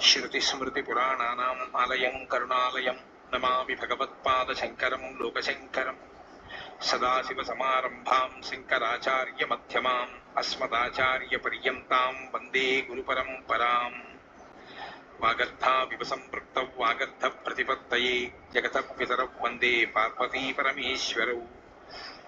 శృతిస్మృతిపురాణానాం ఆలయం కరుణాలయం నమామి భగవత్పాదశంకరం లోకశంకరం సదాశివసమారంభాం శంకరాచార్యమధ్యమాం అస్మదాచార్యపర్యంతాం వందే గురుపరంపరాం వాగర్థావివ సంపృక్త వాగర్థ ప్రతిపత్తయే జగత పితరౌ వందే పార్వతీ పరమేశ్వరౌ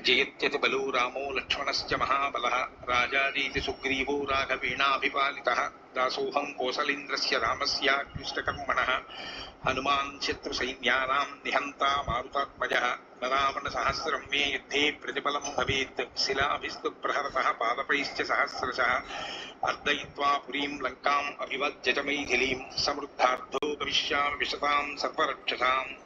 जयत्यति बलो रामो लक्ष्मणश्च महाबलः। राजारीति सुग्रीवो राघवेणाभिपालितः। दासोऽहं कोसलेन्द्रस्य रामस्याक्लिष्टकर्मणः। हनुमान् शत्रुसैन्यानां निहन्ता मारुतात्मजः। रावणसहस्रं मे युद्धे प्रतिफलं भवेत्। शिलाभिस्तु प्रहरतः पादपैश्च सहस्रशः। अर्दयित्वा पुरीं लङ्काम् अभिवज्जमैथिलीं समृद्धार्थो भविष्यामि विशतां सर्वरक्षसाम्।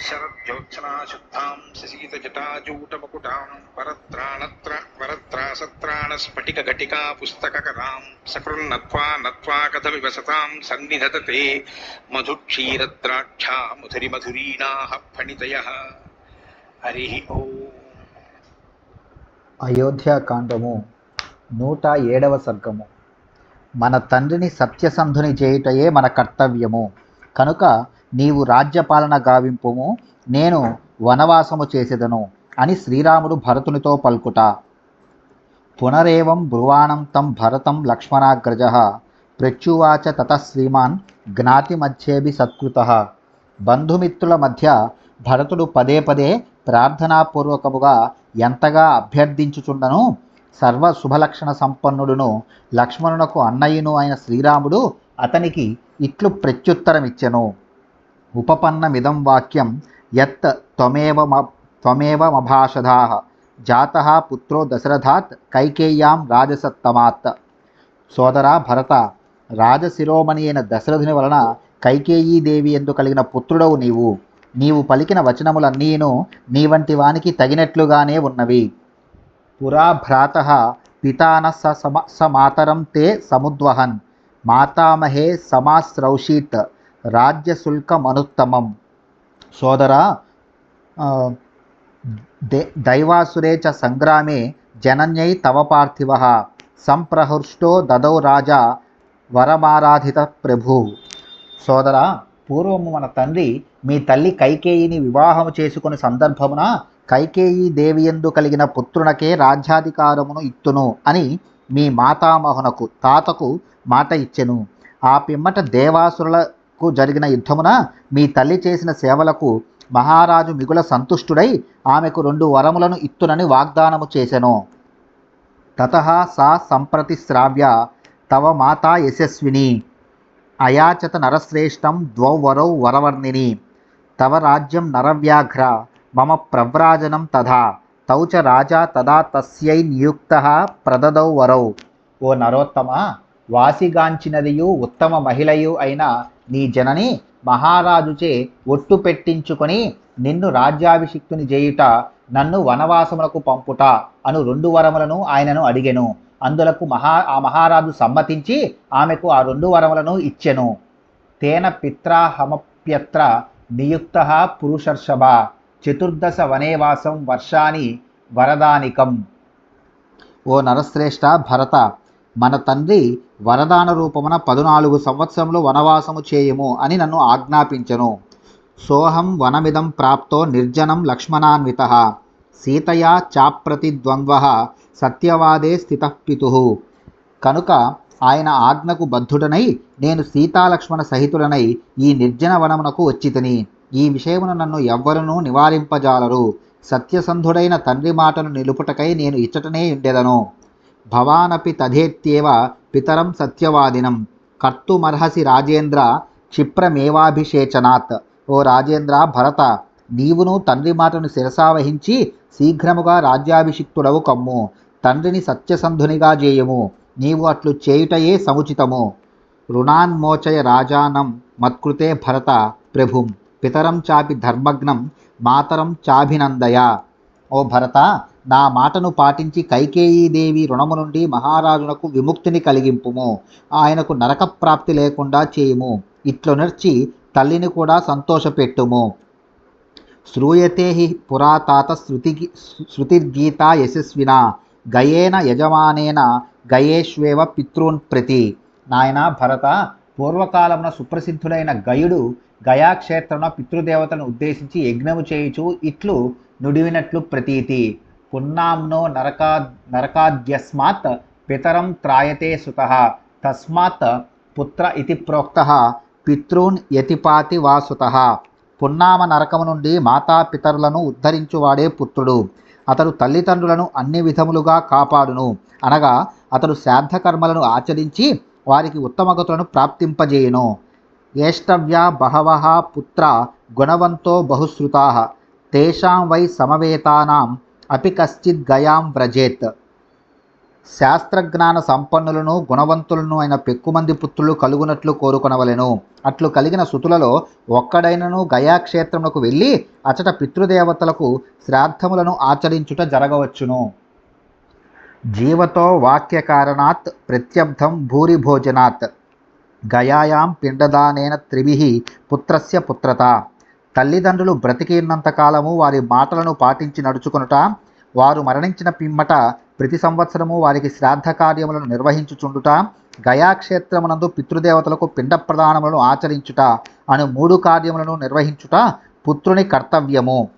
శరజ్యోత్సనాశుద్ధాం శశీతజటాజూటమకుటాం వరత్రాణత్ర వరత్రాసత్రాణస్ఫటికఘటికా పుస్తకకరాం సకృన్నత్వా నత్వా కథ వివసతాం సన్నిధతతే మధుక్షీరద్రాక్షా మధురిమధురీణాః ఫణితయः హరి ఓం అయోధ్యాకాండము నూట ఏడవ సర్గము। మన తండ్రిని సత్యసంధుని చేయుటయే మన కర్తవ్యము. కనుక నీవు రాజ్యపాలన గావింపుము నేను వనవాసము చేసేదను అని శ్రీరాముడు భరతునితో పలుకుట. పునరేవం బ్రువాణం తం భరతం లక్ష్మణాగ్రజ ప్రత్యువాచ తత శ్రీమాన్ జ్ఞాతి మధ్యేభి సత్కృత. బంధుమిత్రుల మధ్య భరతుడు పదే పదే ప్రార్థనాపూర్వకముగా ఎంతగా అభ్యర్థించుచుండను సర్వ శుభలక్షణ సంపన్నుడును లక్ష్మణునకు అన్నయ్యను అయిన శ్రీరాముడు అతనికి ఇట్లు ప్రత్యుత్తరమిచ్చెను. ఉపపన్నమిదం వాక్యం యత్ త్వమేవ మ- త్వమేవ జాత పుత్రో దశరథాత్ కైకేయ్యాం రాజసత్తమాత్. సోదరా భరత రాజశిరోమణి అయిన దశరథుని వలన కైకేయీదేవి ఎందు కలిగిన పుత్రుడవు నీవు. నీవు పలికిన వచనములన్నీను నీ వంటి వానికి తగినట్లుగానే ఉన్నవి. పురా భ్రాత పితాన స సమ స మాతరం తే సముద్వహన్. మాతామహే సమాశ్రౌషీత్. రాజ్యశుల్కమనుత్తమం. సోదరా ఆ, దే- దైవాసురే చ సంగ్రామే జనన్యై తవ పార్థివ. సంప్రహృష్టో దదౌ రాజా వరమారాధిత ప్రభు. సోదరా పూర్వము మన తండ్రి మీ తల్లి కైకేయిని వివాహము చేసుకుని సందర్భమున కైకేయి దేవియందు కలిగిన పుత్రునకే రాజ్యాధికారమును ఇత్తును అని మీ మాతామహునకు తాతకు మాట ఇచ్చెను. ఆ పిమ్మట దేవాసురుల దేవాసురులకు జరిగిన యుద్ధమున మీ తల్లి చేసిన సేవలకు మహారాజు మిగుల సంతుష్టుడై ఆమెకు రెండు వరములను ఇత్తునని వాగ్దానము చేసెను. తత సా సంప్రతి శ్రావ్య తవ మాతా యశస్విని. అయాచత నరశ్రేష్టం ద్వౌ వరౌ వరవర్ణిని. తవ రాజ్యం నరవ్యాఘ్ర మమ ప్రవ్రాజనం తథా. తౌ చ రాజా తదా తస్యై నియుక్త ప్రదదౌ వరౌ. ఓ నరోత్తమ వాసిగాంచినదియు ఉత్తమ మహిళయు అయిన నీ జనని మహారాజుచే ఒట్టు పెట్టించుకొని నిన్ను రాజ్యాభిషిక్తుని చేయుట నన్ను వనవాసములకు పంపుట అను రెండు వరములను ఆయనను అడిగెను. అందులకు మహా ఆ మహారాజు సమ్మతించి ఆమెకు ఆ రెండు వరములను ఇచ్చెను. తేన పిత్రాహమప్యత్ర నియుక్త పురుషర్షభ చతుర్దశ వనేవాసం వర్షాని వరదానికం. ఓ నరశ్రేష్ఠ భరత మన తండ్రి వరదాన రూపమున పదునాలుగు సంవత్సరములు వనవాసము చేయము అని నన్ను ఆజ్ఞాపించను. సోహం వనమిదం ప్రాప్తో నిర్జనం లక్ష్మణాన్విత. సీతయా చాప్రతిద్వంద్వ సత్యవాదే స్థితపితు. కనుక ఆయన ఆజ్ఞకు బద్ధుడనై నేను సీతాలక్ష్మణ సహితుడనై ఈ నిర్జన వనమునకు వచ్చితిని. ఈ విషయమును నన్ను ఎవ్వరూ నివారింపజాలరు. సత్యసంధుడైన తండ్రి మాటను నిలుపుటకై నేను ఇచ్చటనే ఉండెదను. భవానపి తథేత్యేవ పితరం సత్యవాదినం. కర్తుమర్హసి రాజేంద్ర క్షిప్రమేవాభిషేచనాత్. ఓ రాజేంద్ర భరత నీవును తండ్రి మాటను శిరసావహించి శీఘ్రముగా రాజ్యాభిషిక్తుడవు కమ్ము. తండ్రిని సత్యసంధునిగా చేయము నీవు అట్లు చేయుటయే సముచితము. రుణాన్మోచయ రాజానం మత్కృతే భరత ప్రభుం. పితరం చాపి ధర్మగ్నం మాతరం చాభినందయ. ఓ భరత నా మాటను పాటించి కైకేయీదేవి రుణము నుండి మహారాజునకు విముక్తిని కలిగింపుము. ఆయనకు నరక ప్రాప్తి లేకుండా చేయుము. ఇట్లు నర్చి తల్లిని కూడా సంతోషపెట్టుము. శ్రూయతే హి పురాతాత శృతి శృతిర్గీత యశస్విన. గయేన యజమానేన గయేష్వేవ పితృన్ ప్రతి. నాయన భరత పూర్వకాలమున సుప్రసిద్ధుడైన గయుడు గయాక్షేత్రమున పితృదేవతలను ఉద్దేశించి యజ్ఞము చేయుచు ఇట్లు నుడివినట్లు ప్రతీతి. పున్నాంనో నరకా నరకాద్యస్మాత్ పితరం త్రాయతే సుత తస్మాత్ పుత్ర ఇతి ప్రోక్త పితృన్ యతిపాతి వా సుత. పున్నామ నరకము నుండి మాతాపితరులను ఉద్ధరించువాడే పుత్రుడు. అతడు తల్లిదండ్రులను అన్ని విధములుగా కాపాడును. అనగా అతడు శ్రాద్ధకర్మలను ఆచరించి వారికి ఉత్తమగతులను ప్రాప్తింపజేయును. ఏష్టవ్య బహవ పుత్ర గుణవంతో బహుశ్రుతా. తేషాం వై సమవేతానాం అపి కశ్చిత్ గయాం వ్రజేత్. శాస్త్రజ్ఞాన సంపన్నులను గుణవంతులను అయిన పెక్కుమంది పుత్రులు కలుగునట్లు కోరుకొనవలెను. అట్లు కలిగిన సుతులలో ఒక్కడైనను గయాక్షేత్రములకు వెళ్ళి అచట పితృదేవతలకు శ్రాద్ధములను ఆచరించుట జరగవచ్చును. జీవతో వాక్య కారణాత్ ప్రత్యబ్ధం భూరి భోజనాత్ గయాయాం పిండదానేన త్రివిహి పుత్రస్య పుత్రత. తల్లిదండ్రులు బ్రతికినంత కాలము వారి మాటలను పాటించి నడుచుకొనుట వారు మరణించిన పిమ్మట ప్రతి సంవత్సరము వారికి శ్రాద్ధ కార్యములను నిర్వహించుచుండుట గయాక్షేత్రమునందు పితృదేవతలకు పిండ ప్రదానములను ఆచరించుట అను మూడు కార్యములను నిర్వహించుట పుత్రుని కర్తవ్యము.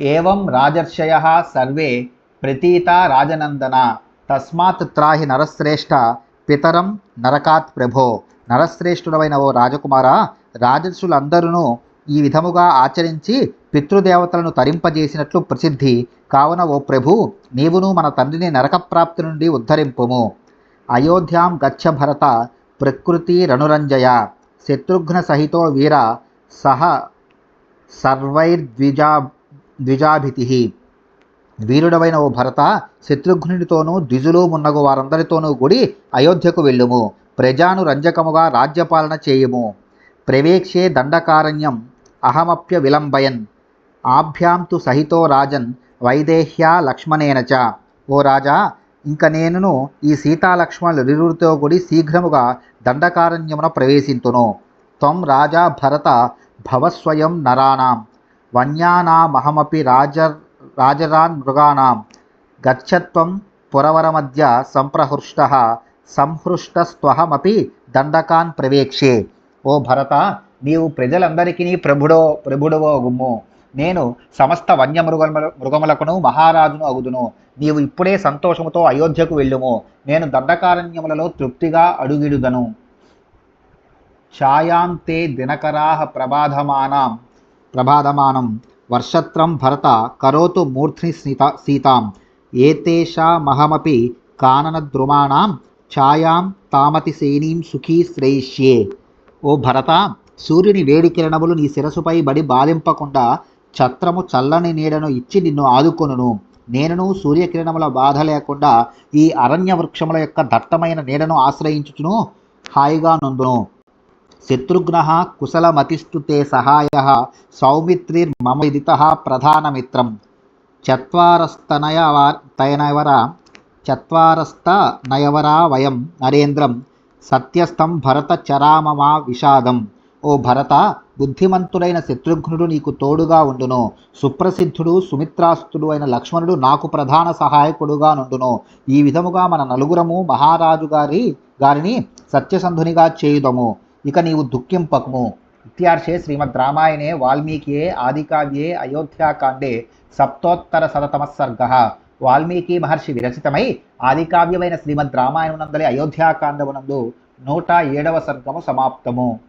ఏవం రాజర్షయ సర్వే ప్రతీత రాజనందన. తస్మాత్ త్రాహి నరశ్రేష్ఠ పితరం నరకాత్ ప్రభో. నరశ్రేష్ఠుడమైన ఓ రాజకుమార రాజర్షులందరూ ఈ విధముగా ఆచరించి పితృదేవతలను తరింపజేసినట్లు ప్రసిద్ధి. కావున ఓ ప్రభు నీవును మన తండ్రిని నరకప్రాప్తి నుండి ఉద్ధరింపుము. అయోధ్యాం గచ్చ భరత ప్రకృతి రణురంజయ. శత్రుఘ్న సహితో వీర సహ సర్వైర్ద్విజా ద్విజాభితి వీరుడవైన ఓ భరత శత్రుఘ్నునితోనూ ద్విజులు మున్నగు వారందరితోనూ కూడి అయోధ్యకు వెళ్ళుము. ప్రజాను రంజకముగా రాజ్యపాలన చేయుము. ప్రవేక్షే దండకారణ్యం అహమప్య విలంబయన్. ఆభ్యాం తు సహితో రాజన్ వైదేహ్యా లక్ష్మణేన చ. ఓ రాజా ఇంక నేనును ఈ సీతాలక్ష్మణులు ఇరువురితో కూడి శీఘ్రముగా దండకారణ్యమున ప్రవేశింతును. త్వం రాజా భరత భవస్వయం నరాణం. వన్యానామహమపి రాజ రాజరాన్ మృగాణం. గచ్చత్వం పురవరమధ్య సంప్రహృష్ట సంహృష్టస్త్వహమపి దండకాన్ ప్రవేక్షే. ఓ భరత నీవు ప్రజలందరికీ ప్రభుడో ప్రభుడవో గుమ్ము. నేను సమస్త వన్యమృగముల మృగములకును మహారాజును అగుదును. నీవు ఇప్పుడే సంతోషముతో అయోధ్యకు వెళ్ళుము. నేను దండకారణ్యములలో తృప్తిగా అడుగిడుదను. ఛాయాంతే దినకరాహ ప్రబాధమానం ప్రభాధమానం వర్షత్రం భరత కరోతు మూర్ధ్ని సీత సీతాం. ఏతేషా ఏతేషామహమపి కాననద్రుమాణాం ఛాయాం తామతి సేనీం సుఖీ శ్రేష్యే. ఓ భరత సూర్యుని వేడి కిరణములు నీ శిరసుపై బడి బాధింపకుండా ఛత్రము చల్లని నీడను ఇచ్చి నిన్ను ఆదుకొనును. నేనును సూర్యకిరణముల బాధ లేకుండా ఈ అరణ్య వృక్షముల యొక్క దట్టమైన నీడను ఆశ్రయించుచును. హాయిగా నందును. శత్రుఘ్న కుశలమతిస్తు తే సహాయ సౌమిత్రిర్మమ విదిత ప్రధానమిత్రం. చత్వారస్తనయవ తయనవర చత్వారస్త నయవరా వయం నరేంద్రం. సత్యస్థం భరత చరామమా విషాదం. ఓ భరత బుద్ధిమంతుడైన శత్రుఘ్నుడు నీకు తోడుగా ఉండును. సుప్రసిద్ధుడు సుమిత్రాస్తుడు అయిన లక్ష్మణుడు నాకు ప్రధాన సహాయకుడుగా నుండును. ఈ విధముగా మన నలుగురము మహారాజు గారి గారిని సత్యసంధునిగా చేయుదము. ఇక నీవు దుఃఖింపకము. ఇత్యార్షే శ్రీమద్ రామాయణే వాల్మీకియే ఆదికావ్యే అయోధ్యాకాండే సప్తోత్తర శతమ సర్గ. వాల్మీకి మహర్షి విరచితమై ఆదికావ్యమైన శ్రీమద్ రామాయణమునందలి అయోధ్యాకాండమునందు నూట ఏడవ సర్గము సమాప్తము.